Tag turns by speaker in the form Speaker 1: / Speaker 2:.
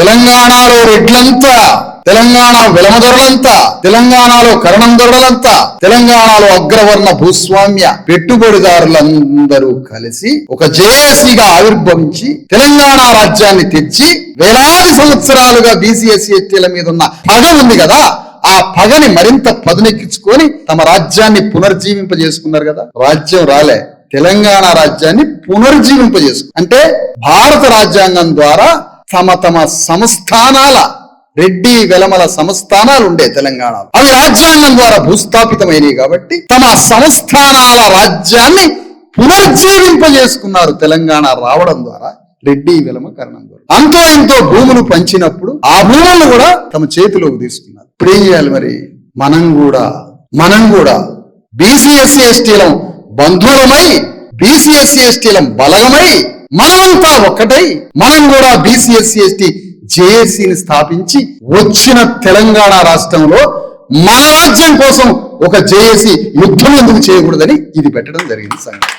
Speaker 1: తెలంగాణలో రెడ్లంతా తెలంగాణ వెలమదొరలంతా తెలంగాణలో కరణం దొరలంతా తెలంగాణలో అగ్రవర్ణ భూస్వామ్య పెట్టుబడిదారులందరూ కలిసి ఒక జేఏసీగా ఆవిర్భవించి తెలంగాణ రాజ్యాన్ని తెచ్చి వేలాది సంవత్సరాలుగా బీసీఎస్సీ ఎస్టీల మీద ఉన్న పగ ఉంది కదా ఆ పగని మరింత పదునెక్కించుకొని తమ రాజ్యాన్ని పునర్జీవింపజేసుకున్నారు కదా. రాజ్యం రాలే తెలంగాణ రాజ్యాన్ని పునర్జీవింపజేసుకు అంటే భారత రాజ్యాంగం ద్వారా తమ తమ సంస్థానాల రెడ్డి వెలమల సంస్థానాలు ఉండే తెలంగాణలో. అవి రాజ్యాంగం ద్వారా భూస్థాపితమైనవి కాబట్టి తమ సంస్థానాల రాజ్యాన్ని పునరుజ్జీవింపజేసుకున్నారు తెలంగాణ రావడం ద్వారా రెడ్డి వెలమ కరణం ద్వారా. అంతో ఎంతో భూములు పంచినప్పుడు ఆ భూములను కూడా తమ చేతిలోకి తీసుకున్నారు. ఇప్పుడు ఏం చేయాలి మరి? మనం కూడా మనం కూడా బీసీఎస్సీ ఎస్టీలం బంధువులమై బీసీఎస్సీ ఎస్టీలం బలగమై మనమంతా ఒక్కటై మనం కూడా బీసీఎస్సీ ఎస్టీ జేఏసీని స్థాపించి వచ్చిన తెలంగాణ రాష్ట్రంలో మన రాజ్యం కోసం ఒక జేఏసీ యుద్ధం ఎందుకు చేయకూడదని ఇది పెట్టడం జరిగింది సంగతి